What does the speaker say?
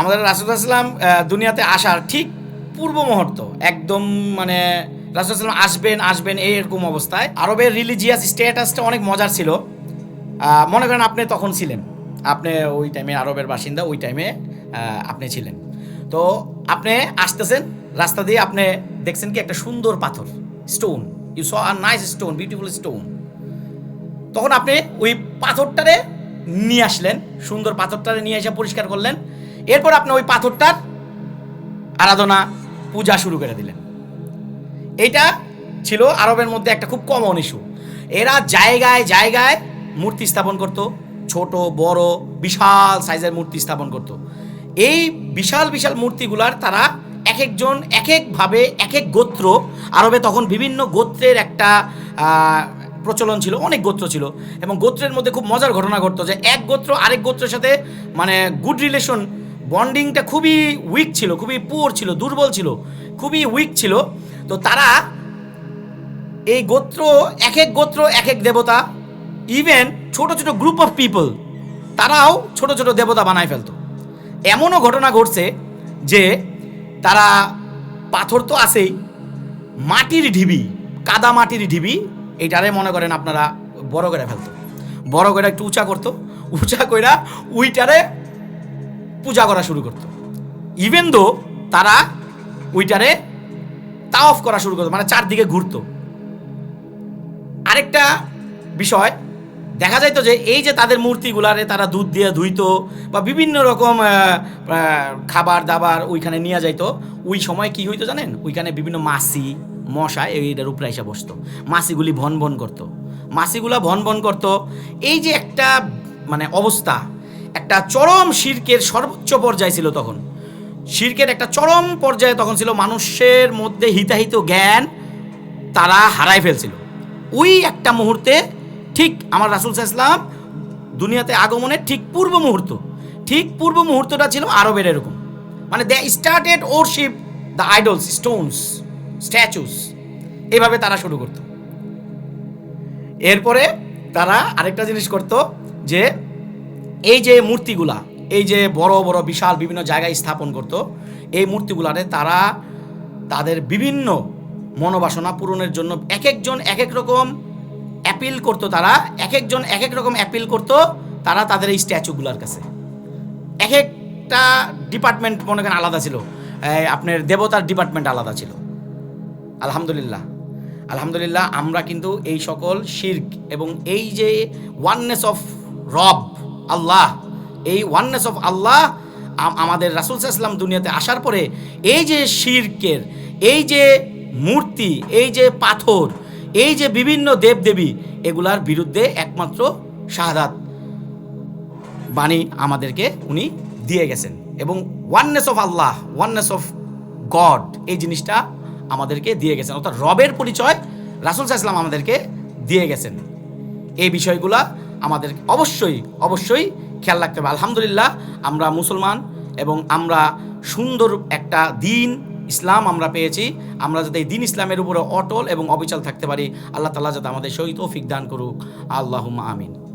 আমাদের রাসুলাম দুনিয়াতে আসার ঠিক পূর্ব মুহূর্ত, একদম মানে রাসুলাম আসবেন আসবেন এরকম অবস্থায়। আরবের রিলিজিয়াস স্ট্যাটাসটা অনেক মজার ছিল। মনে করেন আপনি তখন ছিলেন। আপনি ওই টাইমে আরবের বাসিন্দা, ওই টাইমে আপনি ছিলেন। তো আপনি আসতেছেন, রাস্তা দিয়ে আপনি দেখছেন কি একটা সুন্দর পাথর stone you saw are nice stone beautiful stone তখন আপনি ওই পাথরটারে নিয়ে আসলেন, সুন্দর পাথরটারে নিয়ে এসে পরিষ্কার করলেন। এরপর আপনি ওই পাথরটার আরাধনা, পূজা শুরু করে দিলেন। এটা ছিল আরবের মধ্যে একটা খুব কমন ইস্যু এরা জায়গায় জায়গায় মূর্তি স্থাপন করত, ছোট, বড়, বিশাল সাইজের মূর্তি স্থাপন করত। এই বিশাল বিশাল মূর্তিগুলার তারা এক একজন এক একভাবে এক এক গোত্র, আরবে তখন বিভিন্ন গোত্রের একটা প্রচলন ছিল, অনেক গোত্র ছিল। এবং গোত্রের মধ্যে খুব মজার ঘটনা ঘটতো যে এক গোত্র আরেক গোত্রের সাথে মানে গুড রিলেশন বন্ডিংটা খুবই উইক ছিল, খুবই পুয়ার ছিল, দুর্বল ছিল, খুবই উইক ছিল। তো তারা এই গোত্র, এক এক গোত্র, এক এক দেবতা ইভেন ছোট ছোট গ্রুপ অফ পিপল তারাও ছোট ছোট দেবতা বানায় ফেলতো। এমনও ঘটনা ঘটছে যে তারা পাথর তো আছেই, মাটির ঢিবি, কাদা মাটির ঢিবি, এইটারে মনে করেন আপনারা বড় করে ফেলতো। বড় করে একটু উঁচা করতো, উঁচা কইরা উইটারে পূজা করা শুরু করতো। ইভেন দো তারা উইটারে তা অফ করা শুরু করতো মানে চারদিকে ঘুরতো। আরেকটা বিষয়, দেখা যাইতো যে এই যে তাদের মূর্তিগুলারে তারা দুধ দিয়ে ধুইতো বা বিভিন্ন রকম খাবার দাবার ওইখানে নিয়ে যাইতো, ওই সময় কি হইতো জানেন? ওইখানে বিভিন্ন মাসি মশা এইটার উপরে এসে বসতো। মাসিগুলি ভন ভন করতো। মাছিগুলা ভন ভন করতো। এই যে একটা মানে অবস্থা একটা চরম শির্কের সর্বোচ্চ পর্যায়ে ছিল তখন। শির্কের একটা চরম পর্যায়ে তখন ছিল মানুষের মধ্যে হিতাহিত জ্ঞান তারা হারাই ফেলছিল। ওই একটা মুহূর্তে ঠিক আমার রাসুল ইসলাম দুনিয়াতে আগমনের ঠিক পূর্ব মুহূর্ত, ঠিক পূর্ব মুহূর্তটা ছিল আরবের এরকম। মানে they started worship the idols stones statues এভাবে তারা শুরু করতো। এরপরে তারা আরেকটা জিনিস করতো যে এই যে মূর্তিগুলা, এই যে বড় বড় বিশাল বিভিন্ন জায়গায় স্থাপন করত, এই মূর্তিগুলারে তারা তাদের বিভিন্ন মনোবাসনা পূরণের জন্য এক একজন এক এক রকম অ্যাপিল করতো তারা এক একজন এক এক রকম অ্যাপিল করতো তারা তাদের এই স্ট্যাচুগুলার কাছে। এক একটা ডিপার্টমেন্ট মনে করেন আলাদা ছিল। আপনার দেবতার ডিপার্টমেন্ট আলাদা ছিল। আলহামদুলিল্লাহ। আলহামদুলিল্লাহ আমরা কিন্তু এই সকল শির্ক এবং এই যে ওয়াননেস অফ রব আল্লাহ, এই ওয়াননেস অফ আল্লাহ আমাদের রাসুল ইসলাম দুনিয়াতে আসার পরে এই যে শির্কের, এই যে মূর্তি, এই যে পাথর, এই যে বিভিন্ন দেবদেবী, এগুলার বিরুদ্ধে একমাত্র শাহাদাত বাণী আমাদেরকে উনি দিয়ে গেছেন। এবং oneness of Allah oneness of God এই জিনিসটা আমাদেরকে দিয়ে গেছেন। অর্থাৎ রবের পরিচয় রাসুল ইসলাম আমাদেরকে দিয়ে গেছেন। এই বিষয়গুলা আমাদের অবশ্যই অবশ্যই খেয়াল রাখতে হবে। আলহামদুলিল্লাহ, আমরা মুসলমান এবং আমরা সুন্দর একটা দিন, ইসলাম আমরা পেয়েছি। আমরা যাতে এই দিন ইসলামের উপরে অটল এবং অবিচল থাকতে পারি। আল্লাহ তালা যাতে আমাদের সহিত তৌফিক দান করুক। আল্লাহ আমিন।